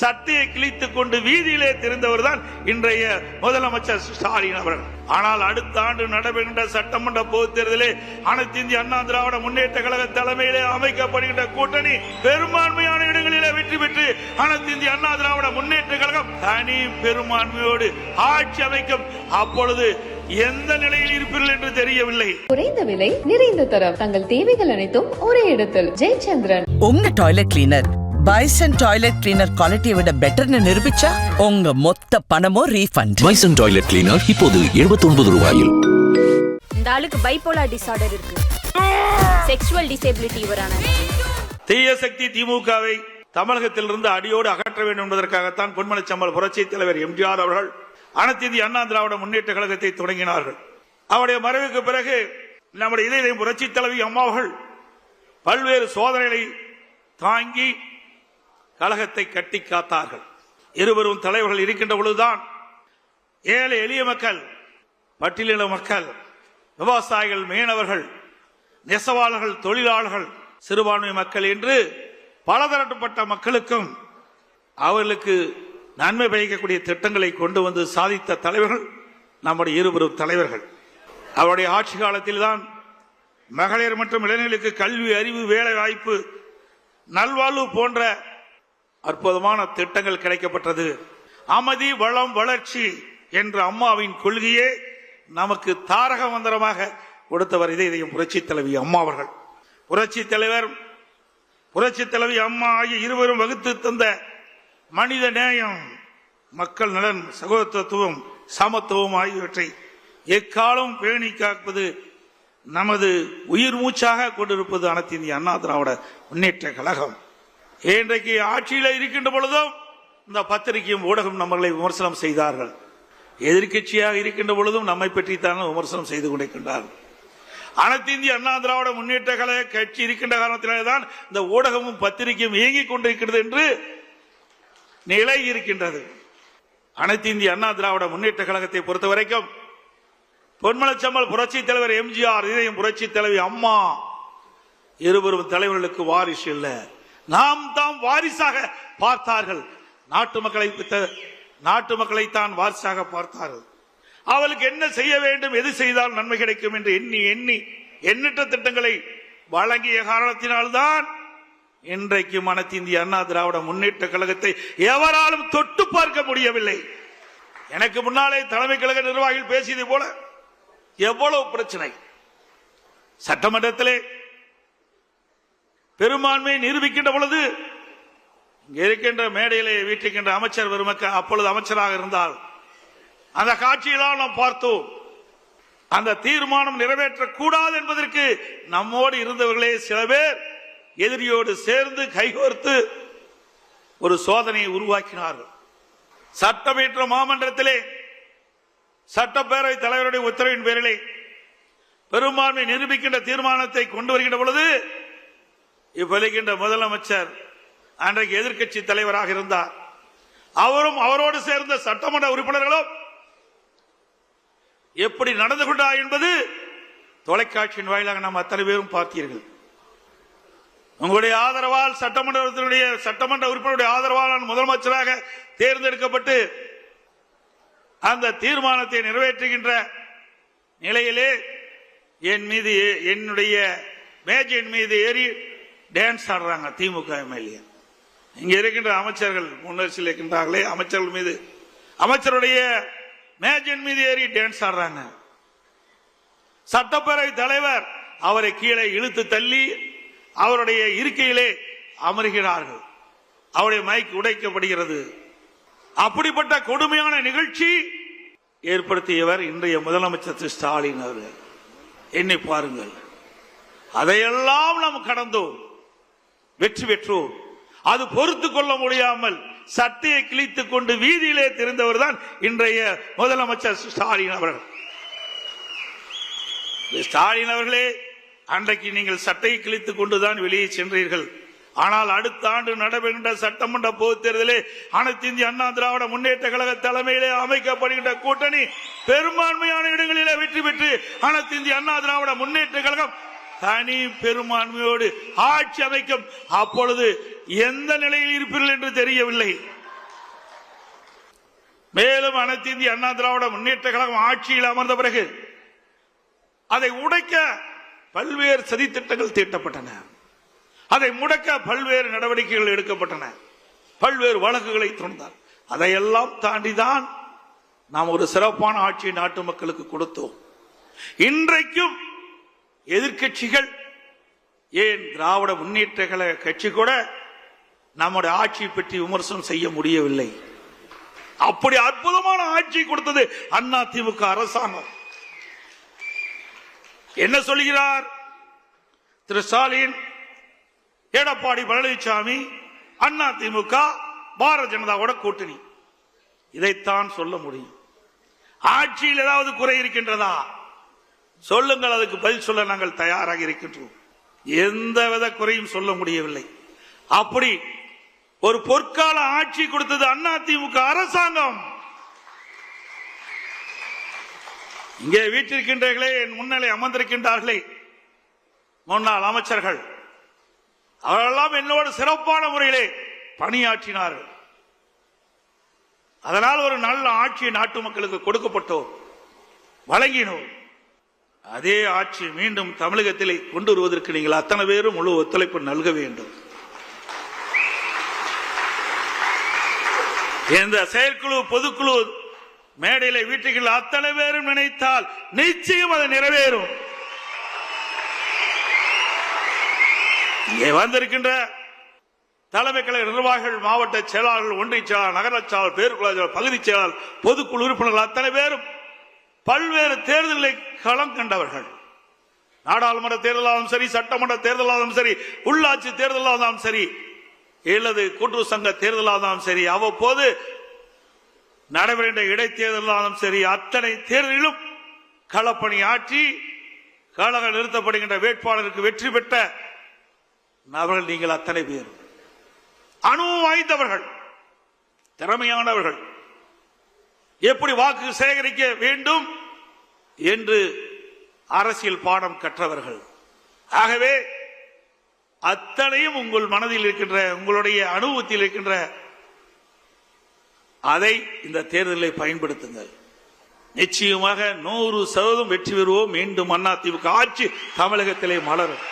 சட்டையை கிழித்துக் கொண்டு வீதியிலே தெரிந்தவர் தான் இன்றைய முதலமைச்சர் ஸ்டாலின் அவர்கள். ஆனால் அடுத்த ஆண்டு நடைபெறுகின்ற சட்டமன்ற பொதுத் தேர்தலில் அனைத்து இந்திய அண்ணா திராவிட முன்னேற்ற கழக தலைமையிலே அமைக்கப்படுகின்ற கூட்டணி பெரும்பான்மையான இடங்களிலே வெற்றி பெற்று அனைத்து இந்திய அண்ணா திராவிட முன்னேற்ற கழகம் தனி பெரும்பான்மையோடு ஆட்சி அமைக்கும். அப்பொழுது எந்த நிலையில் இருப்பீர்கள் என்று தெரியவில்லை. குறைந்த விலை நிறைந்த தரம் தங்கள் தேவைகள் அனைத்தும் ஒரே இடத்தில். ஜெயச்சந்திரன். உங்க toilet cleaner Bison toilet cleaner குவாலிட்டியை விட பெட்டர்னு நிரூபிச்சா உங்க மொத்த பணமும் ரீஃபண்ட் பைசன் டாய்லெட் கிளீனர் இப்போது 79 ரூபாயில். இந்த ஆளுக்கு பைப்போலார் டிசார்டர் இருக்கு. செக்ஷுவல் டிசேபிலிட்டி இவரான. தீய சக்தி திமுகவை தமிழகத்திலிருந்து அடியோடு அகற்ற வேண்டும் என்பதற்காகத்தான் பொன்மனச்சம்மல் புரட்சி தலைவர் எம்ஜிஆர் அவர்கள் அனைத்து இந்திய அண்ணா திராவிட முன்னேற்ற கழகத்தை தொடங்கினார்கள். அவருடைய மறைவுக்கு பிறகு நம்முடைய இதய புரட்சி தலைவி அம்மாவர்கள் பல்வேறு சோதனைகளை தாங்கி கழகத்தை கட்டி காத்தார்கள். இருவரும் தலைவர்கள் இருக்கின்ற பொழுதுதான் ஏழை எளிய மக்கள் பட்டியலின மக்கள் விவசாயிகள் மீனவர்கள் நெசவாளர்கள் தொழிலாளர்கள் சிறுபான்மை மக்கள் என்று பலதரப்பட்ட மக்களுக்கும் அவர்களுக்கு நன்மை பயக்கக்கூடிய திட்டங்களை கொண்டு வந்து சாதித்த தலைவர்கள் நம்முடைய இருவரும் தலைவர்கள். அவருடைய ஆட்சி காலத்தில் தான் மகளிர் மற்றும் இளைஞர்களுக்கு கல்வி அறிவு வேலை வாய்ப்பு நல்வாழ்வு போன்ற அற்புதமான திட்டங்கள் கிடைக்கப்பட்டது. அமைதி வளம் வளர்ச்சி என்ற அம்மாவின் கொள்கையே நமக்கு தாரக மந்திரமாக கொடுத்தவர் இதே இதையும் புரட்சி தலைவி அம்மா அவர்கள். புரட்சி தலைவர் புரட்சி தலைவி அம்மா ஆகிய இருவரும் வகுத்து தந்த மனித நேயம் மக்கள் நலன் சகோதரத்துவம் சமத்துவம் ஆகியவற்றை எக்காலம் பேணி காப்பது நமது உயிர் மூச்சாக கொண்டிருப்பது அனைத்து இந்திய அண்ணா திராவிட முன்னேற்ற கழகம். இன்றைக்கு ஆட்சியில் இருக்கின்ற பொழுதும் இந்த பத்திரிகையும் ஊடகம் நம்மளை விமர்சனம் செய்தார்கள். எதிர்க்கட்சியாக இருக்கின்ற பொழுதும் நம்மை பற்றித்தான் விமர்சனம் செய்து கொண்டிருக்கின்றார்கள். அனைத்து இந்திய அண்ணா திராவிட முன்னேற்ற கழக கட்சி இருக்கின்ற காரணத்தினாலே தான் இந்த ஊடகமும் பத்திரிகையும் இயங்கிக் கொண்டிருக்கிறது என்று நிலை இருக்கின்றது. அனைத்து இந்திய அண்ணா திராவிட முன்னேற்ற கழகத்தை பொறுத்த வரைக்கும் பொன்மலச்சம்மல் புரட்சி தலைவர் எம்ஜிஆர் இதயம் புரட்சி தலைவி அம்மா இருவரும் தலைவர்களுக்கு வாரிசு இல்லை. நாம் தாம் வாரிசாக பார்த்தார்கள். நாட்டு மக்களை நாட்டு மக்களை தான் வாரிசாக பார்த்தார்கள். அவளுக்கு என்ன செய்ய வேண்டும் எது செய்தால் நன்மை கிடைக்கும் என்று எண்ணி எண்ணி எண்ணற்ற திட்டங்களை வழங்கிய காரணத்தினால்தான் இன்றைக்கு மனத்திந்திய அண்ணா திராவிட முன்னேற்ற கழகத்தை எவராலும் தொட்டு பார்க்க முடியவில்லை. எனக்கு முன்னாலே தலைமை கழக நிர்வாகிகள் பேசியது போல எவ்வளவு பிரச்சனை. சட்டமன்றத்திலே பெரும்பான்மையை நிரூபிக்கின்ற பொழுது இருக்கின்ற மேடையிலே வீட்டிருக்கின்ற அமைச்சர் பெருமக்க அப்பொழுது அமைச்சராக இருந்தால் அந்த காட்சியெல்லாம் நாம் பார்த்தோம். அந்த தீர்மானம் நிறைவேற்றக்கூடாது என்பதற்கு நம்மோடு இருந்தவர்களே சில பேர் எதிரியோடு சேர்ந்து கைகோர்த்து ஒரு சோதனையை உருவாக்கினார்கள். சட்டமீற்ற மாமன்றத்திலே சட்டப்பேரவை தலைவருடைய உத்தரவின் பேரிலே பெரும்பான்மை நிரூபிக்கின்ற தீர்மானத்தை கொண்டு வருகின்ற பொழுது இப்போதைக்கின்ற முதலமைச்சர் அன்றைக்கு எதிர்க்கட்சி தலைவராக இருந்தார். அவரும் அவரோடு சேர்ந்த சட்டமன்ற உறுப்பினர்களும் எப்படி நடந்து கொண்டார் என்பது தொலைக்காட்சியின் வாயிலாக நாம் அத்தனை பேரும் பார்த்தீர்கள். உங்களுடைய ஆதரவால் சட்டமன்றத்தினுடைய சட்டமன்ற உறுப்பினருடைய ஆதரவால் நான் முதலமைச்சராக தேர்ந்தெடுக்கப்பட்டு அந்த தீர்மானத்தை நிறைவேற்றுகின்ற நிலையிலே என் மீது என்னுடைய மேஜின் மீது ஏறி டான்ஸ் ஆடுறாங்க திமுக எம்எல்ஏ. இங்க இருக்கின்ற அமைச்சர்கள் முன்னரசில் இருக்கின்றார்களே அமைச்சர்கள் மீது. அமைச்சருடைய மேஜன் மீது ஏறி டான்ஸ் ஆடுறாங்க. சட்டப்பேரவை தலைவர் அவரை கீழே இழுத்து தள்ளி அவருடைய இருக்கையிலே அமர்கிறார்கள். அவருடைய மைக் உடைக்கப்படுகிறது. அப்படிப்பட்ட கொடுமையான நிகழ்ச்சி ஏற்படுத்தியவர் இன்றைய முதலமைச்சர் திரு ஸ்டாலின் அவர்கள். எண்ணி பாருங்கள். அதையெல்லாம் நாம் கடந்தோம். வெற்றி பெற்றோம் அது பொறுத்து கொள்ள முடியாமல் சட்டையை கிழித்துக் கொண்டு வீதியிலே தெரிந்தவர் தான் இன்றைய முதலமைச்சர் ஸ்டாலின் அவர்கள். ஸ்டாலின் அவர்களே அன்றைக்கு நீங்கள் சட்டையை கிழித்துக் கொண்டுதான் வெளியே சென்றீர்கள். ஆனால் அடுத்த ஆண்டு நடைபெறுகின்ற சட்டமன்ற பொதுத் தேர்தலில் அனைத்து இந்திய அண்ணா திராவிட முன்னேற்ற கழக தலைமையிலே அமைக்கப்படுகின்ற கூட்டணி பெரும்பான்மையான இடங்களிலே வெற்றி பெற்று அனைத்து இந்திய அண்ணா திராவிட முன்னேற்ற கழகம் தனி பெரும்பான்மையோடு ஆட்சி அமைக்கும். அப்பொழுது எந்த நிலையில் இருப்பீர்கள் என்று தெரியவில்லை. மேலும் அனைத்து இந்திய அண்ணா திராவிட முன்னேற்ற கழகம் ஆட்சியில் அமர்ந்த பிறகு அதை உடைக்க பல்வேறு சதித்திட்டங்கள் தீட்டப்பட்டன. அதை முடக்க பல்வேறு நடவடிக்கைகள் எடுக்கப்பட்டன. பல்வேறு வழக்குகளை தொடர்ந்தார் அதையெல்லாம் தாண்டிதான் நாம் ஒரு சிறப்பான ஆட்சியை நாட்டு மக்களுக்கு கொடுத்தோம். இன்றைக்கும் எதிர்க்கட்சிகள் ஏன் திராவிட முன்னேற்ற கழக கட்சி கூட நம்முடைய ஆட்சியை பற்றி விமர்சனம் செய்ய முடியவில்லை. அப்படி அற்புதமான ஆட்சி கொடுத்தது அண்ணா திமுக அரசாங்கம். என்ன சொல்கிறார்? திரு ஸ்டாலின் எடப்பாடி பழனிசாமி அண்ணா திமுக பாரதிய ஜனதாவோட கூட்டணி. இதைத்தான் சொல்ல முடியும். ஆட்சியில் ஏதாவது குறை இருக்கின்றதா? சொல்லுங்கள் அதுக்கு பதில் சொல்ல நாங்கள் தயாராக இருக்கின்றோம். எந்தவித குறையும் சொல்ல முடியவில்லை. அப்படி ஒரு பொற்கால ஆட்சி கொடுத்தது அண்ணா திமுக அரசாங்கம். இங்கே வீட்டிருக்கின்றீர்களே என் முன்னிலை அமர்ந்திருக்கின்றார்களே முன்னாள் அமைச்சர்கள். அவரெல்லாம் என்னோடு சிறப்பான முறையிலே பணியாற்றினார்கள். அதனால் ஒரு நல்ல ஆட்சி நாட்டு மக்களுக்கு கொடுக்கப்பட்டோம். வழங்கினோம். அதே ஆட்சி மீண்டும் தமிழகத்திலே கொண்டு வருவதற்கு நீங்கள் அத்தனை பேரும் முழு ஒத்துழைப்பு நல்க வேண்டும். இந்த செயற்குழு பொதுக்குழு மேடையில வீட்டுகள் அத்தனை பேரும் நினைத்தால் நிச்சயம் அது நிறைவேறும். இங்கே வந்திருக்கின்ற தலைமை கலை நிர்வாகிகள் மாவட்ட செயலாளர்கள் ஒன்றிய செயலாளர் நகர செயலாளர் பேருக்குழு பகுதி செயலாளர் பொதுக்குழு உறுப்பினர்கள் அத்தனை பேரும் பல்வேறு தேர்தல்களை களம் கண்டவர்கள். நாடாளுமன்ற தேர்தலாலும் சரி சட்டமன்ற தேர்தலாலும் சரி உள்ளாட்சி தேர்தலாலும் சரி இல்லது கூட்டுறவு சங்க தேர்தலாலும் சரி அவ்வப்போது நடைபெறுகின்ற இடைத்தேர்தலாலும் சரி அத்தனை தேர்தலிலும் களப்பணி ஆற்றி கழக நிறுத்தப்படுகின்ற வேட்பாளருக்கு வெற்றி பெற்ற நபர்கள் நீங்கள் அத்தனை பேர். அணு வாய்ந்தவர்கள் திறமையானவர்கள் எப்படி வாக்கு சேகரிக்க வேண்டும் என்று அரசியல் பாடம் கற்றவர்கள். ஆகவே அத்தனையும் உங்கள் மனதில் இருக்கின்ற உங்களுடைய அனுபவத்தில் இருக்கின்ற அதை இந்த தேர்தலை பயன்படுத்துங்கள். நிச்சயமாக நூறு சதவீதம் வெற்றி பெறுவோம். மீண்டும் அண்ணா ஆட்சி தமிழகத்திலே மலரும்.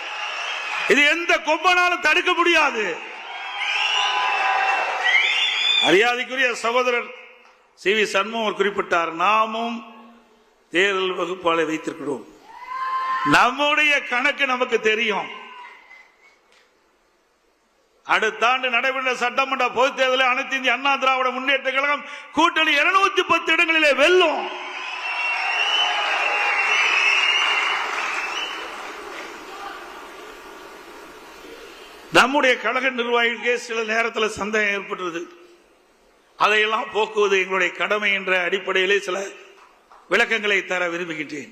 இது எந்த கொம்பனாலும் தடுக்க முடியாது. மரியாதைக்குரிய சகோதரர் சி வி சண்முகம் குறிப்பிட்டார் நாமும் தேர்தல் வகுப்பாளை வைத்திருக்கிறோம். நம்முடைய கணக்கு நமக்கு தெரியும். அடுத்த ஆண்டு நடைபெற்ற சட்டமன்ற பொதுத் தேர்தலில் அனைத்து இந்திய அண்ணா திராவிட முன்னேற்ற கழகம் கூட்டணி இருநூத்தி பத்து இடங்களிலே வெல்லும். நம்முடைய கழக நிர்வாகிகளுக்கே சில நேரத்தில் சந்தேகம் ஏற்பட்டது அதையெல்லாம் போக்குவது எங்களுடைய கடமை என்ற அடிப்படையிலே சில விளக்கங்களை தர விரும்புகின்றேன்.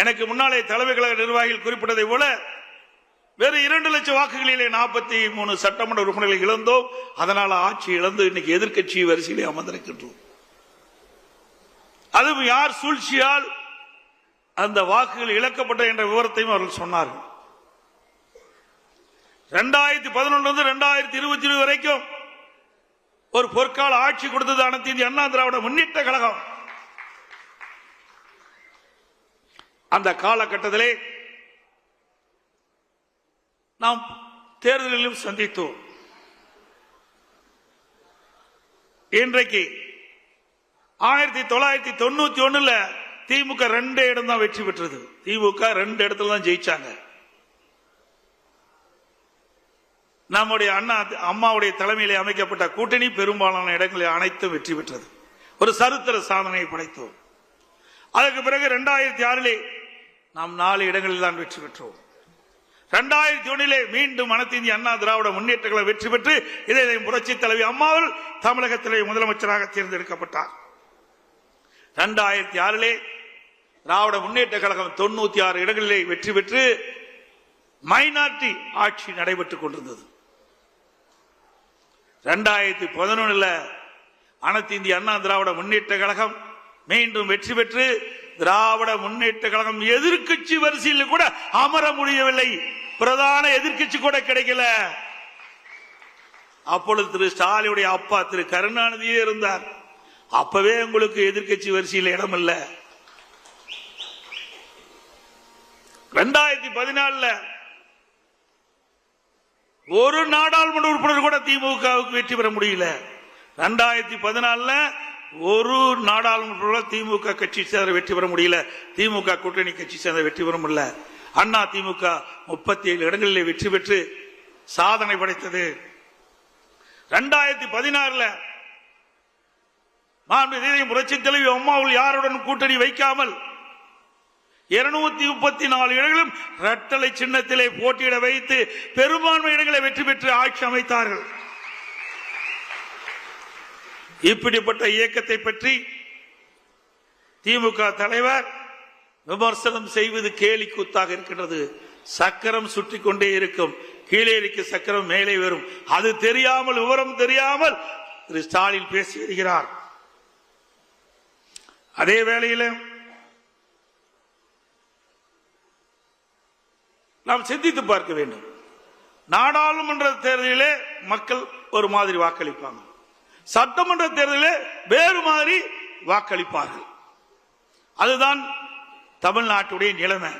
எனக்கு முன்னாலே தலைமை கழக நிர்வாகிகள் குறிப்பிட்டதை போல வேறு இரண்டு லட்சம் வாக்குகளிலே நாற்பத்தி மூணு சட்டமன்ற உறுப்பினர்களை இழந்தோம். அதனால ஆட்சி இழந்து இன்னைக்கு எதிர்க்கட்சி வரிசையிலே அமர்ந்திருக்கின்றோம். அதுவும் யார் சூழ்ச்சியால் அந்த வாக்குகள் இழக்கப்பட்ட என்ற விவரத்தையும் அவர்கள் சொன்னார்கள். ரெண்டாயிரத்தி பதினொன்று ரெண்டாயிரத்தி இருபத்தி இருபது வரைக்கும் ஒரு பொற்கால ஆட்சி கொடுத்தது அனைத்து இந்திய அண்ணா திராவிட முன்னேற்ற கழகம். அந்த காலகட்டத்திலே நாம் தேர்தலிலும் சந்தித்தோம். இன்றைக்கு ஆயிரத்தி தொள்ளாயிரத்தி தொண்ணூத்தி ஒண்ணுல திமுக ரெண்டு இடம் தான் வெற்றி பெற்றது. திமுக ரெண்டு இடத்துல தான் ஜெயிச்சாங்க. நம்முடைய அண்ணா அம்மாவுடைய தலைமையிலே அமைக்கப்பட்ட கூட்டணி பெரும்பாலான இடங்களில் அனைத்தும் வெற்றி பெற்றது. ஒரு சரித்திர சாதனையை படைத்தோம். அதற்கு பிறகு இரண்டாயிரத்தி ஆறிலே நாம் நாலு இடங்களில் தான் வெற்றி பெற்றோம். இரண்டாயிரத்தி ஒன்னிலே மீண்டும் மனத்தீந்தி அண்ணா திராவிட முன்னேற்றங்களை வெற்றி பெற்று இதை புரட்சி தலைவி அம்மாவில் தமிழகத்திலே முதலமைச்சராக தேர்ந்தெடுக்கப்பட்டார். இரண்டாயிரத்தி ஆறிலே திராவிட முன்னேற்ற கழகம் தொண்ணூத்தி ஆறு இடங்களிலே வெற்றி பெற்று மைனாரிட்டி ஆட்சி நடைபெற்றுக் கொண்டிருந்தது. ரெண்டாயிரத்தி பதினொன்னுல அனைத்து இந்திய அண்ணா திராவிட முன்னேற்ற கழகம் மீண்டும் வெற்றி பெற்று திராவிட முன்னேற்ற கழகம் எதிர்க்கட்சி வரிசையில் கூட அமர முடியவில்லை. பிரதான எதிர்க்கட்சி கூட கிடைக்கல. அப்பொழுது திரு ஸ்டாலினுடைய அப்பா திரு கருணாநிதியே இருந்தார். அப்பவே உங்களுக்கு எதிர்க்கட்சி வரிசையில் இடம் இல்லை. ரெண்டாயிரத்தி பதினாலுல ஒரு நாடாளுமன்ற உறுப்பினர் கூட திமுகவுக்கு வெற்றி பெற முடியல. ரெண்டாயிரத்தி பதினாலுல ஒரு நாடாளுமன்ற திமுக கட்சி சேர்ந்த வெற்றி பெற முடியல. திமுக கூட்டணி கட்சி சேர்ந்த வெற்றி பெற முடியல. அண்ணா திமுக முப்பத்தி ஏழு இடங்களில் வெற்றி பெற்று சாதனை படைத்தது. ரெண்டாயிரத்தி பதினாறுல மாண்பு புரட்சி தலைவி அம்மாவில் யாருடன் கூட்டணி வைக்காமல் இருநூத்தி முப்பத்தி நாலு இடங்களும் ரட்டளை சின்னத்திலே போட்டியிட வைத்து பெரும்பான்மை இடங்களை வெற்றி பெற்று ஆட்சி அமைத்தார்கள். இப்படிப்பட்ட இயக்கத்தை பற்றி திமுக தலைவர் விமர்சனம் செய்வது கேலி கூத்தாக இருக்கின்றது. சக்கரம் சுற்றி கொண்டே இருக்கும். கீழே இருக்க சக்கரம் மேலே வரும். அது தெரியாமல் விவரம் தெரியாமல் திரு ஸ்டாலின் பேசி வருகிறார். அதே வேளையில் நாம் சிந்தித்து பார்க்க வேண்டும். நாடாளுமன்ற தேர்தலிலே மக்கள் ஒரு மாதிரி வாக்களிப்பாங்க. சட்டமன்ற தேர்தலிலே வேறு மாதிரி வாக்களிப்பார்கள். அதுதான் தமிழ்நாட்டுடைய நிலைமை.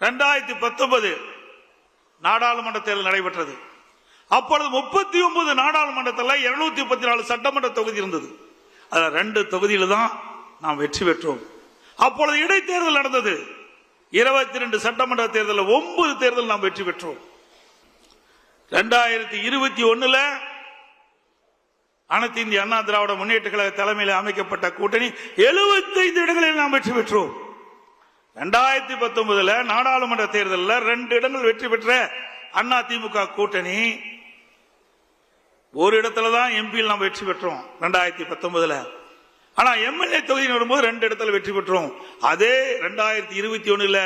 ரெண்டாயிரத்தி பத்தொன்பது நாடாளுமன்ற தேர்தல் நடைபெற்றது. அப்பொழுது முப்பத்தி ஒன்பது நாடாளுமன்றத்தில் இருநூத்தி முப்பத்தி நாலு சட்டமன்ற தொகுதி இருந்தது. அதில் ரெண்டு தொகுதியில் தான் நாம் வெற்றி பெற்றோம். அப்பொழுது இடைத்தேர்தல் நடந்தது. இருபத்தி ரெண்டு சட்டமன்ற தேர்தலில் ஒன்பது தேர்தல் நாம் வெற்றி பெற்றோம். ரெண்டாயிரத்தி இருபத்தி ஒண்ணுல அனைத்து இந்திய அண்ணா திராவிட முன்னேற்ற கழக தலைமையில் அமைக்கப்பட்ட கூட்டணி 75 இடங்களில் நாம் வெற்றி பெற்றோம். ரெண்டாயிரத்தி பத்தொன்பதுல நாடாளுமன்ற தேர்தலில் ரெண்டு இடங்கள் வெற்றி பெற்ற அண்ணா திமுக கூட்டணி. ஒரு இடத்துல தான் எம்பியில் நாம் வெற்றி பெற்றோம். ரெண்டாயிரத்தி பத்தொன்பதுல ஆனா எம்எல்ஏ தொகுதியில் வரும்போது ரெண்டு இடத்துல வெற்றி பெற்றோம். அதே ரெண்டாயிரத்தி இருபத்தி ஒண்ணுல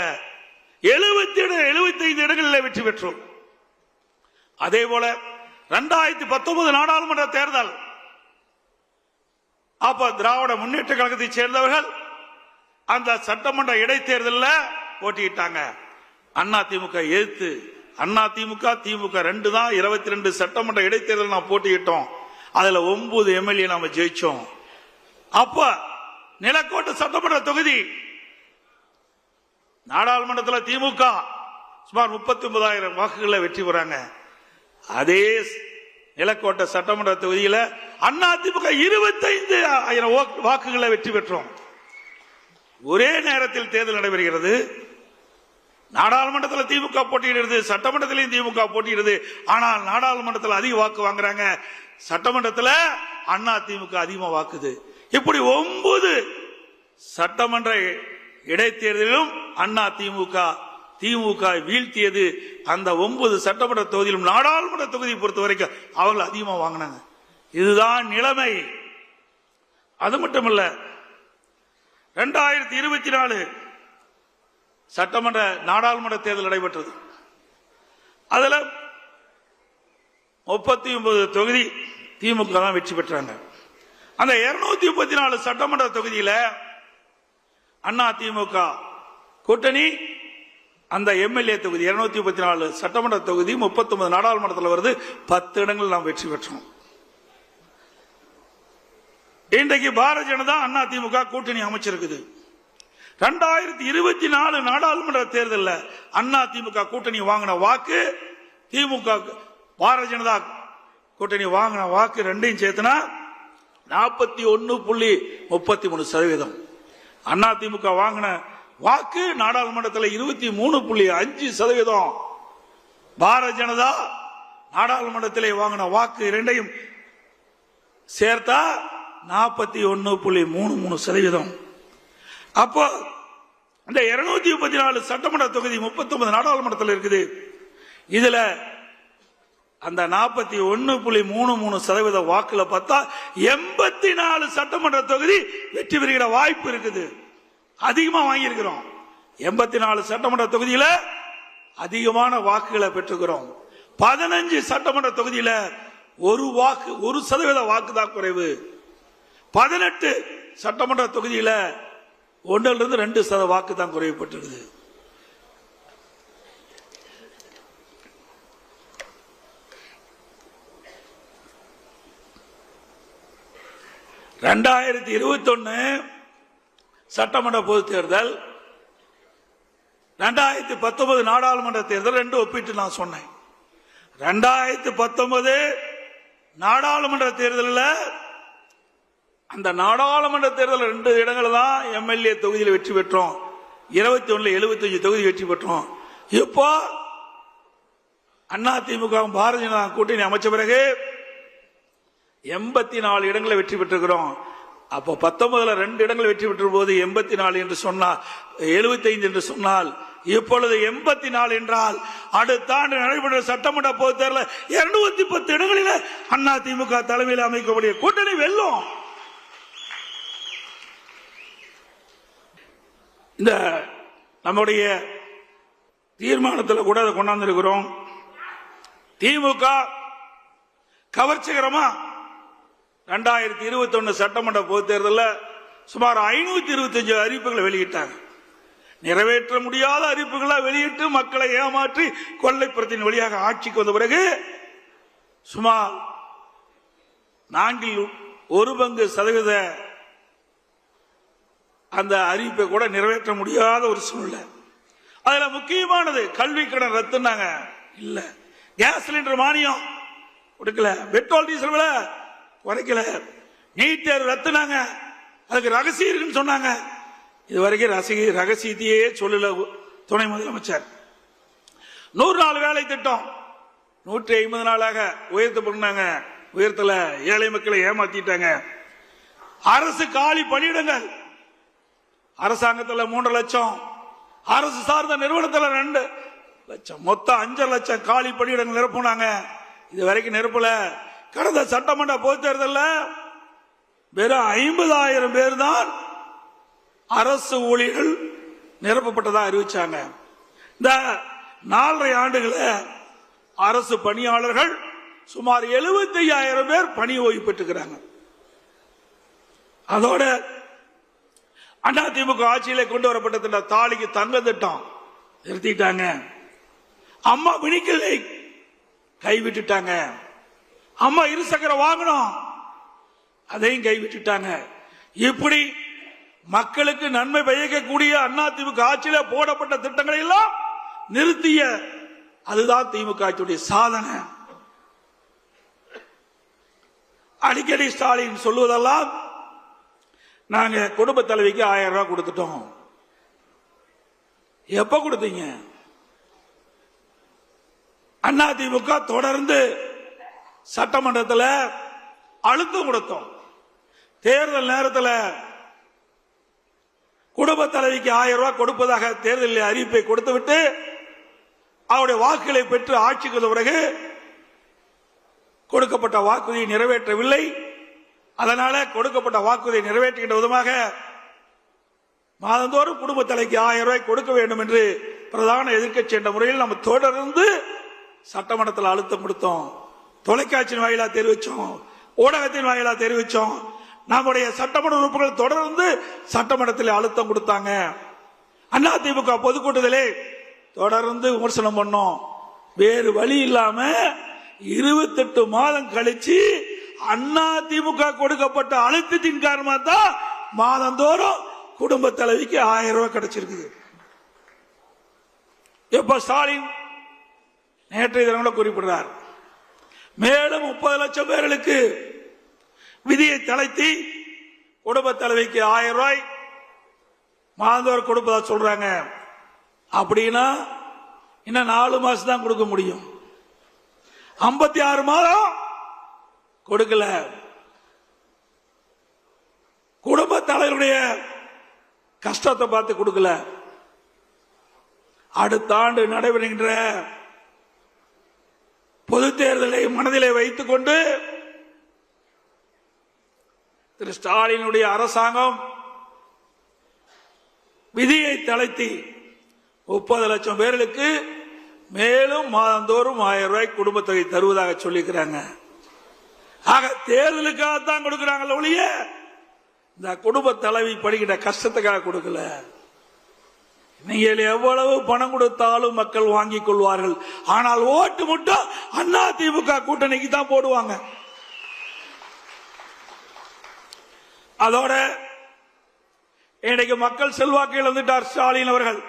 எழுபத்தி எழுபத்தி ஐந்து இடங்களில் வெற்றி பெற்றோம். அதே போல ரெண்டாயிரத்தி பத்தொன்பது நாடாளுமன்ற தேர்தல். அப்ப திராவிட முன்னேற்ற கழகத்தை சேர்ந்தவர்கள் அந்த சட்டமன்ற இடைத்தேர்தலில் போட்டியிட்டாங்க. அண்ணா திமுக எதிர்த்து அண்ணா திமுக திமுக ரெண்டு தான் இருபத்தி ரெண்டு சட்டமன்ற இடைத்தேர்தல் நான் போட்டியிட்டோம். அதுல ஒன்பது எம்எல்ஏ நாம ஜெயிச்சோம். அப்ப நிலக்கோட்டை சட்டமன்ற தொகுதி நாடாளுமன்றத்தில் திமுக சுமார் முப்பத்தி ஒன்பதாயிரம் வாக்குகளை வெற்றி பெறாங்க. அதே நிலக்கோட்டை சட்டமன்ற தொகுதியில் அண்ணா திமுக இருபத்தைந்து ஆயிரம் வாக்குகளை வெற்றி பெற்றோம். ஒரே நேரத்தில் தேர்தல் நடைபெறுகிறது. நாடாளுமன்றத்தில் திமுக போட்டியிடுறது சட்டமன்றத்திலையும் திமுக போட்டியிடுது. ஆனால் நாடாளுமன்றத்தில் அதிக வாக்கு வாங்குறாங்க. சட்டமன்றத்தில் அண்ணா திமுக அதிகமாக வாக்குது. இப்படி ஒன்பது சட்டமன்ற இடைத்தேர்தலிலும் அண்ணா திமுக திமுக வீழ்த்தியது. அந்த ஒன்பது சட்டமன்ற தொகுதியிலும் நாடாளுமன்ற தொகுதியை பொறுத்த வரைக்கும் அவர்கள் அதிகமாக வாங்கினாங்க. இதுதான் நிலைமை. அது மட்டுமல்ல ரெண்டாயிரத்தி இருபத்தி நாலு சட்டமன்ற நாடாளுமன்ற தேர்தல் நடைபெற்றது. அதில் முப்பத்தி ஒன்பது தொகுதி திமுக தான் வெற்றி பெற்றாங்க. அந்த இருநூத்தி முப்பத்தி நாலு சட்டமன்ற தொகுதியில் அண்ணா திமுக கூட்டணி அந்த எம்எல்ஏ தொகுதி இருநூத்தி முப்பத்தி நாலு சட்டமன்ற தொகுதி முப்பத்தி ஒன்பது நாடாளுமன்றத்தில் வருது பத்து இடங்கள் நாம் வெற்றி பெற்றோம். இன்றைக்கு பாரதிய ஜனதா அண்ணா திமுக கூட்டணி அமைச்சிருக்குது. ரெண்டாயிரத்தி இருபத்தி நாலு நாடாளுமன்ற தேர்தலில் அண்ணா திமுக கூட்டணி வாங்கின வாக்கு திமுக பாரதிய ஜனதா கூட்டணி வாங்கின வாக்கு ரெண்டையும் சேர்த்துனா நாற்பத்தி ஒன்னு புள்ளி முப்பத்தி மூணு சதவீதம். அண்ணா திமுக வாங்கின வாக்கு நாடாளுமன்றத்தில் இருபத்தி மூணு புள்ளி அஞ்சு சதவீதம். பாரதிய ஜனதா நாடாளுமன்றத்திலே வாங்கின வாக்கு இரண்டையும் சேர்த்தா நாற்பத்தி ஒன்னு புள்ளி மூணு மூணு சதவீதம். அப்போ இந்த இருநூத்தி முப்பத்தி நாலு சட்டமன்ற தொகுதி முப்பத்தி ஒன்பது நாடாளுமன்றத்தில் இருக்குது. இதுல அந்த நாற்பத்தி ஒன்னு புள்ளி மூணு மூணு சதவீத வாக்குல பார்த்தா எண்பத்தி நாலு சட்டமன்ற தொகுதி வெற்றி பெறுகிற வாய்ப்பு இருக்குது. அதிகமா வாங்கியிருக்கிறோம். எண்பத்தி நாலு சட்டமன்ற தொகுதியில அதிகமான வாக்குகளை பெற்றுக்கிறோம். பதினஞ்சு சட்டமன்ற தொகுதியில ஒரு வாக்கு ஒரு சதவீத வாக்கு தான் குறைவு. பதினெட்டு சட்டமன்ற தொகுதியில ஒன்றிலிருந்து ரெண்டு சத வாக்கு தான் குறைவு பெற்றிருக்குது. ரெண்டாயிரத்தி இருபத்தொன்னு சட்டமன்ற பொதுத் தேர்தல் ரெண்டாயிரத்தி பத்தொன்பது நாடாளுமன்ற தேர்தல் ரெண்டு ஒப்பிட்டு நான் சொன்னேன். ரெண்டாயிரத்தி பத்தொன்பது நாடாளுமன்ற தேர்தலில் அந்த நாடாளுமன்ற தேர்தல் ரெண்டு இடங்கள் தான் எம்எல்ஏ தொகுதியில் வெற்றி பெற்றோம். இருபத்தி ஒண்ணுல எழுபத்தஞ்சு தொகுதி வெற்றி பெற்றோம். இப்போ அண்ணா பாரதிய ஜனதா கூட்டணி அமைச்ச பிறகு எண்பத்தி நாலு இடங்களை வெற்றி பெற்றிருக்கிறோம். அப்போ பத்தொன்பதுல ரெண்டு இடங்கள் வெற்றி பெற்ற போது எண்பத்தி நாலு என்று சொன்னால் எழுபத்தி ஐந்து என்று சொன்னால் இப்பொழுது எண்பத்தி நாலு என்றால் அடுத்த ஆண்டு நடைபெற்ற சட்டமன்ற பொதுத் தேர்தலில் இருநூத்தி பத்து இடங்களில் அண்ணா திமுக தலைமையில் அமைக்கக்கூடிய கூட்டணி வெல்லும். இந்த நம்முடைய தீர்மானத்தில் கூட அதை கொண்டாந்துருக்கிறோம். திமுக கவர்ச்சிகரமா ரெண்டாயிரத்தி இருபத்தி ஒன்னு சட்டமன்ற பொதுத் தேர்தலில் சுமார் ஐநூத்தி இருபத்தஞ்சு அறிவிப்புகளை வெளியிட்டாங்க. நிறைவேற்ற முடியாத அறிவிப்புகளை வெளியிட்டு மக்களை ஏமாற்றி கொள்ளைப்புறத்தின் வழியாக ஆட்சிக்கு வந்த பிறகு சுமார் நான்கில் ஒரு பங்கு சதவீத அந்த அறிவிப்பை கூட நிறைவேற்ற முடியாத ஒரு சூழ்நிலை. அதுல முக்கியமானது கல்வி கடன் ரத்துனாங்க இல்ல. கேஸ் சிலிண்டர் மானியம் கொடுக்கல. பெட்ரோல் டீசல் விலை குறைக்கல. நீட் தேர்வு ரத்துனாங்க. அதுக்கு ரகசியம் இருக்குன்னு சொன்னாங்க. இது வரைக்கும் ரசிக ரகசியத்தையே சொல்லல துணை முதலமைச்சர். நூறு நாள் வேலை திட்டம். நூற்றி ஐம்பது நாளாக உயர்த்த பண்ணாங்க உயர்த்தல ஏழை மக்களை ஏமாத்திட்டாங்க. அரசு காலி பணியிடங்கள். அரசாங்கத்தில் மூன்று லட்சம். அரசு சார்ந்த நிறுவனத்தில் ரெண்டு லட்சம். மொத்தம் அஞ்சு லட்சம் காலி பணியிடங்கள் நிரப்புனாங்க. இது வரைக்கும் நிரப்பல. கடந்த சட்டமன்ற பொதுத் தேர்தலில் வெறும் ஐம்பதாயிரம் பேர் தான் அரசு ஊழியர்கள் நிரப்பப்பட்டதா அறிவிச்சாங்க. இந்த நாலரை ஆண்டுகள அரசு பணியாளர்கள் சுமார் 75000 பேர் பணி ஓய்வு பெற்றுக்கிறாங்க. அதோட அதிமுக ஆட்சியில கொண்டு வரப்பட்ட திட்டம் தாலிக்கு தங்க திட்டம் நிறுத்திட்டாங்க. அம்மா வினிக்கலை கைவிட்டுட்டாங்க. அம்மா இருசக்கர வாகனம் அதையும் கைவிட்டுட்டாங்க. இப்படி மக்களுக்கு நன்மை பயக்கக்கூடிய திமுக ஆட்சியில போடப்பட்ட திட்டங்களை எல்லாம் நிறுத்திய அதுதான் திமுக ஆட்சியுடைய சாதனை. அடிக்கடி ஸ்டாலின் சொல்லுவதெல்லாம் நாங்க குடும்ப தலைவிக்கு ஆயிரம் ரூபாய் கொடுத்துட்டோம். எப்ப கொடுத்தீங்க? அண்ணா திமுக தொடர்ந்து சட்டமன்றத்தில் அழுத்தம் கொடுத்தோம். தேர்தல் நேரத்தில் குடும்ப தலைவிக்கு ஆயிரம் ரூபாய் கொடுப்பதாக தேர்தலில் அறிவிப்பை கொடுத்துவிட்டு அவருடைய வாக்குகளை பெற்று ஆட்சிக்கு வந்த பிறகு கொடுக்கப்பட்ட வாக்குறுதியை நிறைவேற்றவில்லை. அதனால கொடுக்கப்பட்ட வாக்குறுதியை நிறைவேற்றுகின்ற விதமாக மாதந்தோறும் குடும்ப தலைக்கு ஆயிரம் ரூபாய் கொடுக்க வேண்டும் என்று பிரதான எதிர்க்கட்சி என்ற முறையில் நம்ம தொடர்ந்து சட்டமன்றத்தில் அழுத்தம் கொடுத்தோம். தொலைக்காட்சியின் வாயிலா தெரிவிச்சோம். ஊடகத்தின் வாயிலா தெரிவிச்சோம். நம்முடைய சட்டமன்ற உறுப்புகள் தொடர்ந்து சட்டமன்றத்தில் அழுத்தம் கொடுத்தாங்க. அண்ணா திமுக பொதுக்கூட்டத்திலே தொடர்ந்து விமர்சனம் பண்ணோம். வேறு வழி இல்லாம இருபத்தெட்டு மாதம் கழிச்சு அண்ணா திமுக கொடுக்கப்பட்ட அழுத்தத்தின் காரணமா தான் மாதந்தோறும் குடும்ப தலைவிக்கு ஆயிரம் ரூபாய் கிடைச்சிருக்குது. எப்ப ஸ்டாலின்? நேற்றைய தினங்கள குறிப்பிடுறார். மேலும் முப்பது லட்சம் பேர்களுக்கு விதியை தளர்த்தி குடும்ப தலைவிக்கு ஆயிரம் ரூபாய் மாதந்தோறும் கொடுப்பதா சொல்றாங்க. அப்படின்னா இன்னும் நாலு மாசம் தான் கொடுக்க முடியும். ஐம்பத்தி ஆறு மாதம் கொடுக்கல. குடும்ப தலைவருடைய கஷ்டத்தை பார்த்து கொடுக்கல. அடுத்த ஆண்டு நடைபெறுகின்ற பொது தேர்தலை மனதிலே வைத்துக் கொண்டு திரு ஸ்டாலினுடைய அரசாங்கம் விதியை தளர்த்தி முப்பது லட்சம் பேர்களுக்கு மேலும் மாதந்தோறும் ஆயிரம் ரூபாய் குடும்ப தொகை தருவதாக சொல்லியிருக்கிறாங்க ஆக தேர்தலுக்காகத்தான் கொடுக்கிறாங்களே ஒழிய இந்த குடும்ப தலைவி படிக்கிட்ட கஷ்டத்துக்காக கொடுக்கல. நீங்கள் எவ்வளவு பணம் கொடுத்தாலும் மக்கள் வாங்கிக் கொள்வார்கள். ஆனால் ஓட்டு மட்டும் அண்ணா திமுக கூட்டணிக்கு தான் போடுவாங்க. அதோட இன்றைக்கு மக்கள் செல்வாக்கு இழந்துட்டார் ஸ்டாலின் அவர்கள்.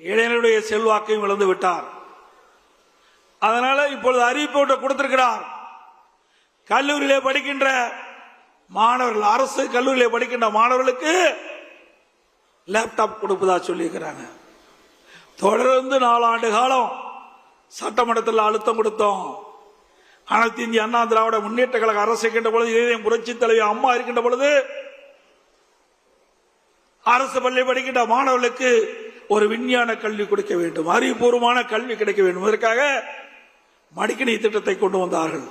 இளைஞருடைய செல்வாக்கையும் இழந்து விட்டார். அதனால இப்பொழுது அறிவிப்பு ஒன்றை கொடுத்திருக்கிறார். கல்லூரியிலே படிக்கின்ற மாணவர்கள் அரசு கல்லூரியிலே படிக்கின்ற மாணவர்களுக்கு லேப்டாப் கொடுப்பதா சொல்லியிருக்கிறாங்க. தொடர்ந்து நாலாண்டு காலம் சட்டமன்றத்தில் அழுத்தம் கொடுத்தோம். அனைத்து இந்திய அண்ணா திராவிட முன்னேற்ற கழக அரசு இருக்கின்ற பொழுது இதயம் புரட்சி தலைவி அம்மா இருக்கின்ற பொழுது அரசு பள்ளி படிக்கின்ற மாணவர்களுக்கு ஒரு விஞ்ஞான கல்வி கொடுக்க வேண்டும் அறிவுபூர்வமான கல்வி கிடைக்க வேண்டும். இதற்காக மடிக்கணி திட்டத்தை கொண்டு வந்தார்கள்.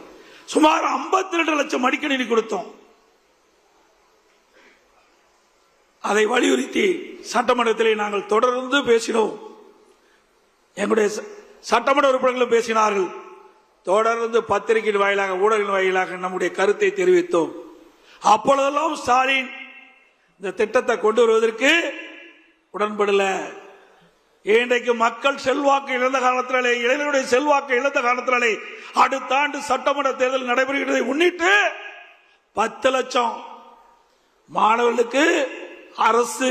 சுமார் 52 ரெண்டு லட்சம் மடிக்கணினி கொடுத்தோம். அதை வலியுறுத்தி சட்டமன்றத்திலே நாங்கள் தொடர்ந்து பேசினோம். எங்களுடைய ச- சட்டமன்ற உறுப்பினர்களும் பேசினார்கள். தொடர்ந்து பத்திரிகையின் வாயிலாக ஊடகங்கள் வாயிலாக நம்முடைய கருத்தை தெரிவித்தோம். அப்பொழுதெல்லாம் ஸ்டாலின் இந்த திட்டத்தை கொண்டு வருவதற்கு உடன்படல. இன்றைக்கு மக்கள் செல்வாக்கு இழந்த காலத்தினாலே இளைஞருடைய செல்வாக்கு இழந்த காலத்தினாலே அடுத்த ஆண்டு சட்டமன்ற தேர்தல் நடைபெறுகிறதை முன்னிட்டு பத்து லட்சம் மாணவர்களுக்கு அரசு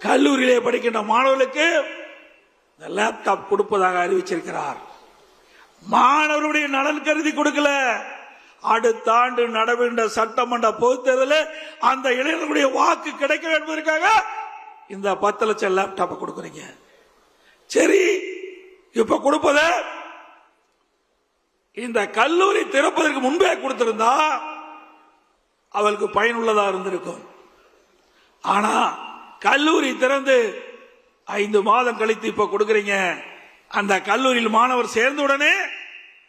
கல்லூரியிலே படிக்கின்ற மாணவர்களுக்கு லேப்டாப் கொடுப்பதாக அறிவிச்சிருக்கிறார். மாணவருடைய நலன் கருதி கொடுக்கல. அடுத்த ஆண்டு நடைபெற்ற சட்டமன்ற பொதுத் தேர்தலில் அந்த இளைஞர்களுடைய வாக்கு கிடைக்க வேண்டும் என்பதற்காக இந்த பத்து லட்சம் லேப்டாப்பை கொடுக்குறீங்க. சரி இப்ப கொடுப்பத இந்த கல்லூரி திறப்பதற்கு முன்பே கொடுத்திருந்தா அவளுக்கு பயனுள்ளதா இருந்திருக்கும். ஆனா கல்லூரி திறந்து ஐந்து மாதம் கழித்து இப்ப கொடுக்கறீங்க. அந்த கல்லூரியில் மாணவர் சேர்ந்த உடனே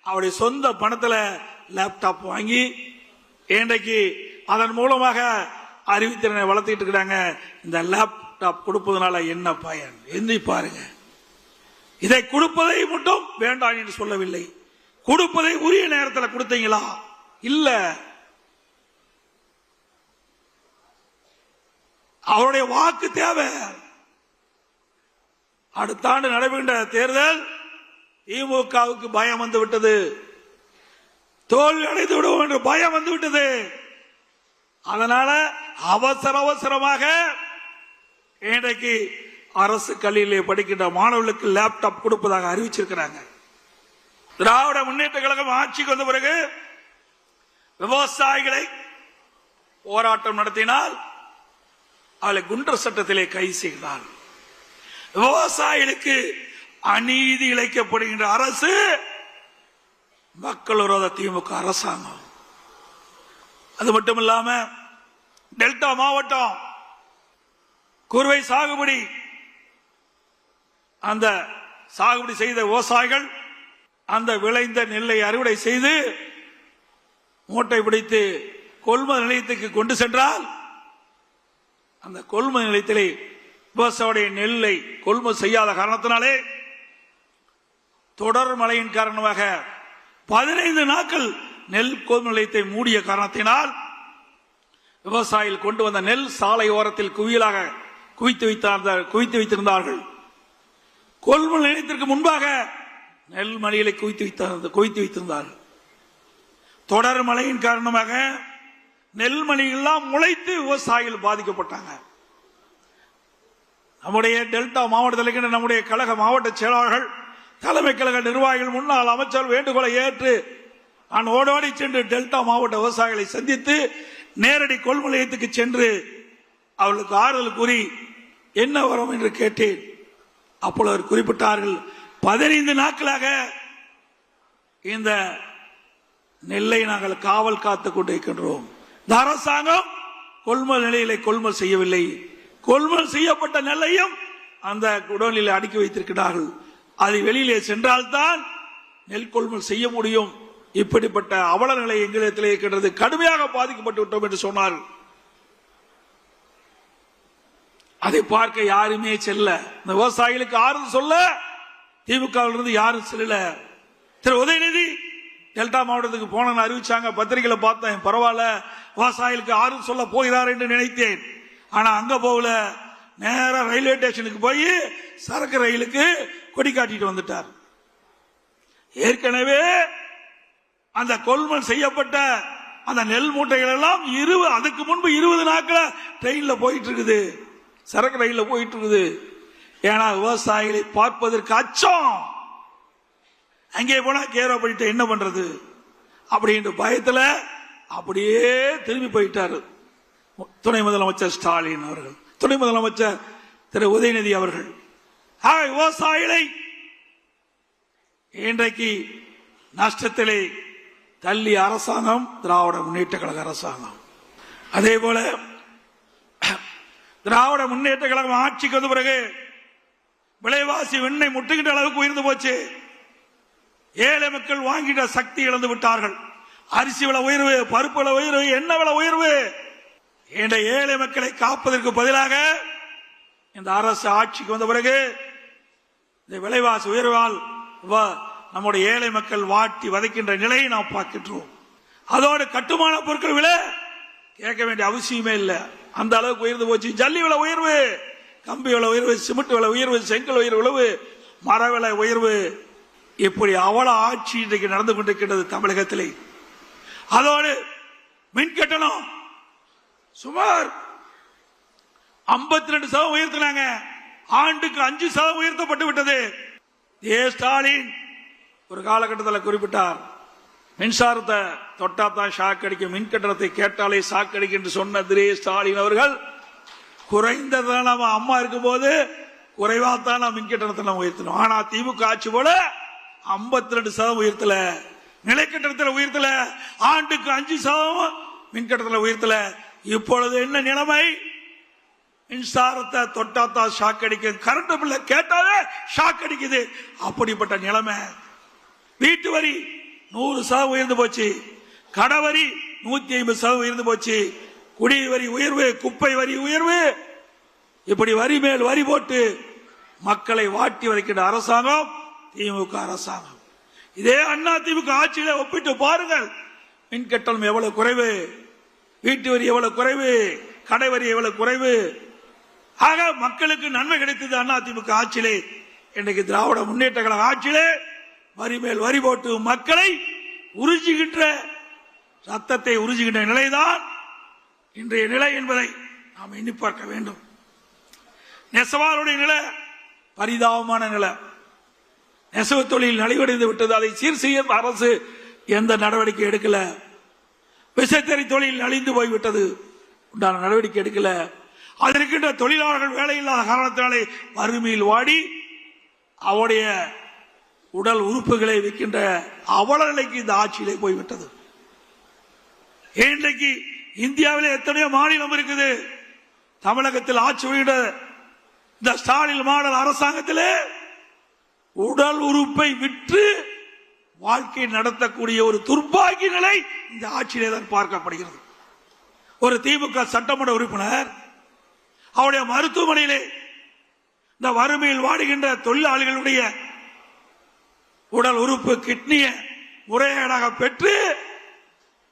அவருடைய சொந்த பணத்துல லேப்டாப் வாங்கி இன்றைக்கு அதன் மூலமாக அறிவுத்திறனை வளர்த்துக்கிட்டு இருக்கிறாங்க இந்த லேப்டாப் கொடுப்பதனால என்ன பயன்? எந்தி பாருங்க. இதை கொடுப்பதை மட்டும் வேண்டாம் என்று சொல்லவில்லை. கொடுப்பதை உரிய நேரத்தில் கொடுத்தீங்களா? இல்லை. அவருடைய வாக்கு தேவை. அடுத்த ஆண்டு நடைபெறுகின்ற தேர்தல் திமுகவுக்கு பயம் வந்து விட்டது. தோல்வி அடைந்து விடுவோம் என்று பயம் வந்து விட்டது. அதனால அவசர அவசரமாக இன்றைக்கு அரசு கல்வியிலே படிக்கின்ற மாணவர்களுக்கு லேப்டாப் கொடுப்பதாக அறிவிச்சிருக்கிறாங்க. திராவிட முன்னேற்ற கழகம் ஆட்சிக்கு வந்த பிறகு விவசாயிகளை போராட்டம் நடத்தினால் அவளை குண்டர் சட்டத்திலே கைது செய்தார் விவசாயிகளுக்கு அநீதி இழைக்கப்படுகின்ற அரசு மக்கள் விரோத திமுக அரசாங்கம். அது மட்டும் இல்லாம டெல்டா மாவட்டம் குறுவை சாகுபடி அந்த சாகுபடி செய்த விவசாயிகள் அந்த விளைந்த நெல்லை அறுவடை செய்து மூட்டை பிடித்து கொள்முதல் நிலையத்துக்கு கொண்டு சென்றால் அந்த கொள்முதல் நிலையத்திலே விவசாயியுடைய நெல்லை கொள்முதல் செய்யாத காரணத்தினாலே தொடர் மழையின் காரணமாக பதினைந்து நாட்கள் நெல் கொள்முதல் நிலையத்தை மூடிய காரணத்தினால் விவசாயிகள் கொண்டு வந்த நெல் சாலை ஓரத்தில் குவியலாக குவித்து வைத்தார் குவித்து வைத்திருந்தார்கள். கொள்முதல் நிலையத்திற்கு முன்பாக நெல் மணிகளை குவித்து வைத்த குவித்து வைத்திருந்தார்கள். தொடர் மழையின் காரணமாக நெல்மணிகள்லாம் முளைத்து விவசாயிகள் பாதிக்கப்பட்டாங்க. நம்முடைய டெல்டா மாவட்டத்தில் இருக்கின்ற நம்முடைய கழக மாவட்ட செயலாளர்கள் தலைமை கழக நிர்வாகிகள் முன்னாள் அமைச்சர் வேண்டுகோளை ஏற்று நான் ஓடோடி சென்று டெல்டா மாவட்ட விவசாயிகளை சந்தித்து நேரடி கொள்முதல் நிலையத்துக்கு சென்று அவர்களுக்கு ஆறுதல் கூறி என்ன வரும் என்று கேட்டேன். அப்பொழுது அவர் குறிப்பிட்டார்கள் பதினைந்து நாட்களாக இந்த நெல்லை நாங்கள் காவல் காத்துக் கொண்டிருக்கின்றோம். இந்த அரசாங்கம் கொள்முதல் நிலையிலே கொள்முதல் செய்யவில்லை. கொள்முதல் செய்யப்பட்ட நெல்லையும் அந்த குடோனில் அடுக்கி வைத்திருக்கிறார்கள். அது வெளியிலே சென்றால்தான் நெல் கொள்முதல் செய்ய முடியும். இப்படிப்பட்ட அவல நிலை எங்களிடத்தில் இருக்கின்றது. கடுமையாக பாதிக்கப்பட்டு விட்டோம் என்று சொன்னார் அதை பார்க்க யாருமே செல்ல. இந்த விவசாயிகளுக்கு ஆறுதல் சொல்ல திமுக இருந்து யாரும் செல்லல. திரு உதயநிதி டெல்டா மாவட்டத்துக்கு போனேன்னு அறிவிச்சாங்க. பத்திரிகையில பார்த்தேன். பரவாயில்ல. விவசாயிகளுக்கு ஆறுதல் சொல்ல போகிறார் என்று நினைத்தேன். ஆனா அங்க போகல. நேர ரயில்வே ஸ்டேஷனுக்கு போய் சரக்கு ரயிலுக்கு கொடி காட்டிட்டு வந்துட்டார். ஏற்கனவே அந்த கொள்முதல் செய்யப்பட்ட அந்த நெல் மூட்டைகள் எல்லாம் இருபது அதுக்கு முன்பு இருபது நாட்கள ட்ரெயின்ல போயிட்டு இருக்குது சரக்கு ரயிலில் போயிட்டு இருக்குது ஏன்னா விவசாயிகளை பார்ப்பதற்கு அச்சம். அங்கே போனா கேரோ பண்ணிட்டு என்ன பண்றது? அப்படின்ற பயத்துல அப்படியே திரும்பி போயிட்டாரு. துணை முதலமைச்சர் ஸ்டாலின் அவர்கள். துணை முதலமைச்சர் திரு உதயநிதி அவர்கள். ஆக விவசாயிகளை இன்றைக்கு நஷ்டத்திலே தள்ளி அரசாங்கம் திராவிட முன்னேற்ற கழக அரசாங்கம். அதே போல திராவிட முன்னேற்ற கழகம் ஆட்சிக்கு வந்த பிறகு விலைவாசி வெண்ணை முட்டுகின்ற அளவுக்கு உயர்ந்து போச்சு. ஏழை மக்கள் வாங்கிட்ட சக்தி இழந்து விட்டார்கள். அரிசி விலை உயர்வு பருப்பு விலை உயர்வு எண்ணெய் விலை உயர்வு. என்ற ஏழை மக்களை காப்பதற்கு பதிலாக இந்த அரசு ஆட்சிக்கு வந்த பிறகு இந்த விலைவாசி உயர்வால் நம்முடைய ஏழை மக்கள் வாட்டி வதைக்கின்ற நிலையை நாம் பார்க்கின்றோம். அதோடு கட்டுமான பொருட்கள் விலை கேட்க வேண்டிய அவசியமே இல்லை. அந்த அளவுக்கு உயர்ந்து போச்சு. ஜல்லி விலை உயர்வு கம்பி விலை உயர்வு சிமெண்ட் விலை உயர்வு செங்கல் உயர்வு உழவு மர விலை உயர்வு. இப்படி அவல ஆட்சி இன்றைக்கு நடந்து கொண்டிருக்கின்றது தமிழகத்திலே. அதோடு மின் கட்டணம் சுமார் 52% ரெண்டு சதவீதம் உயர்த்தினாங்க. ஆண்டுக்கு அஞ்சு சதவீதம் உயர்த்தப்பட்டு விட்டது. ஏ ஸ்டாலின் ஒரு காலகட்டத்தில் குறிப்பிட்டார் மின்சாரத்தை தொட்டா தான் ஷாக் அடிக்கும் மின் கட்டணத்தை கேட்டாலே ஷாக் அடிக்கும் என்று சொன்ன திரே ஸ்டாலின் அவர்கள். குறைந்ததான் நம்ம அம்மா இருக்கும்போது குறைவாத்தான் நான் மின் கட்டணத்தை நம்ம உயர்த்தணும். ஆனால் திமுக ஆட்சி போல 52% ரெண்டு சதவீதம் உயர்த்தல. நிலைக்கட்டத்தில் உயர்த்தல ஆண்டுக்கு அஞ்சு சதவீதம் மின்கட்டத்தில் உயர்த்தல. இப்பொழுது என்ன நிலைமை? மின்சாரத்தை தொட்டாத்தா ஷாக் அடிக்கும். கரண்ட் பில்ல கேட்டாலே ஷாக் அடிக்குது. அப்படிப்பட்ட நிலைமை. வீட்டு வரி நூறு சதவீதம் உயர்ந்து போச்சு. கடை வரி நூத்தி ஐம்பது சதவீதம் உயர்ந்து போச்சு. குடி வரி உயர்வு குப்பை வரி உயர்வு. இப்படி வரி மேல் வரி போட்டு மக்களை வாட்டி வரைக்கின்ற அரசாங்கம் திமுக அரசாங்கம். இதே அண்ணா திமுக ஆட்சியில ஒப்பிட்டு பாருங்கள். மின் கட்டணம் எவ்வளவு குறைவு? வீட்டு வரி எவ்வளவு குறைவு? கடை வரி எவ்வளவு குறைவு? ஆக மக்களுக்கு நன்மை கிடைத்தது அண்ணா திமுக ஆட்சியிலே. இன்றைக்கு திராவிட முன்னேற்ற கழக ஆட்சியிலே வரி மேல் வரி போட்டு மக்களை உறிஞ்சுகின்ற ரத்தத்தை உறிஞ்சுகின்ற நிலைதான் இன்றைய நிலை என்பதை நாம் எண்ணி பார்க்க வேண்டும். நெசவாருடைய நிலை பரிதாபமான நிலை. நெசவு தொழில் நலிவடைந்து விட்டது. அதை சீர் செய்ய அரசு எந்த நடவடிக்கை எடுக்கல. விசைத்தறி தொழில் நலிந்து போய்விட்டது. உண்டான நடவடிக்கை எடுக்கல. அதில் இருக்கின்ற தொழிலாளர்கள் வேலையில்லாத காரணத்தினாலே வறுமையில் வாடி அவருடைய உடல் உறுப்புகளை விற்கின்ற அவல நிலைக்கு இந்த ஆட்சியிலே போய்விட்டது. இன்றைக்கு இந்தியாவில் எத்தனையோ மாநிலம் இருக்குது. தமிழகத்தில் ஆட்சி புரிகின்ற இந்த ஸ்டாலின் மாடல் அரசாங்கத்திலே உடல் உறுப்பை விற்று வாழ்க்கை நடத்தக்கூடிய ஒரு துர்பாகிய நிலை இந்த ஆட்சியிலே தான் பார்க்கப்படுகிறது. ஒரு திமுக சட்டமன்ற உறுப்பினர் அவருடைய மருத்துவமனையிலே இந்த வறுமையில் வாடுகின்ற தொழிலாளிகளுடைய உடல் உறுப்பு கிட்னியை முறையீடாக பெற்று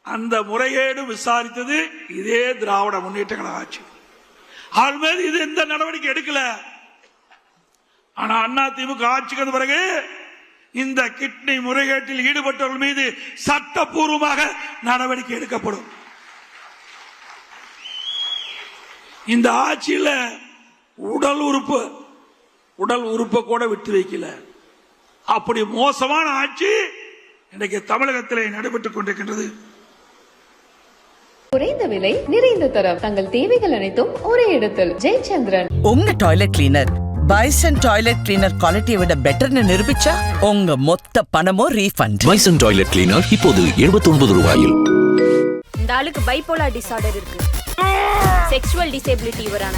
அந்த முறையீடு விசாரித்தது இதே திராவிட முன்னேற்ற கழக ஆட்சி. ஆள் மீது இது எந்த நடவடிக்கை எடுக்கல? ஆனா அண்ணா திமுக ஆட்சிக்கு வந்த பிறகு இந்த கிட்னி முறைகேட்டில் ஈடுபட்டவர்கள் மீது சட்டப்பூர்வமாக நடவடிக்கை எடுக்கப்படும். இந்த ஆட்சியில உடல் உறுப்பு உடல் உறுப்பை கூட விட்டு வைக்கல. அப்படி மோசமான ஆட்சி இன்றைக்கு தமிழகத்திலே நடைபெற்றுக் கொண்டிருக்கின்றது. குறைந்த விலை நிறைந்த தரம். தங்கள் தேவைகள் அனைத்தும் ஒரே இடத்தில். ஜெயச்சந்திரன். உங்க toilet cleaner Bison toilet cleaner குவாலிட்டியை விட பெட்டர்னு நிரூபிச்சா உங்க மொத்த பணமும் ரீஃபண்ட் பைசன் டாய்லெட் கிளீனர் இப்போது 79 ரூபாயில். இந்த ஆளுக்கு பைப்போலார் டிசார்டர் இருக்கு. Sexual disability இவரான.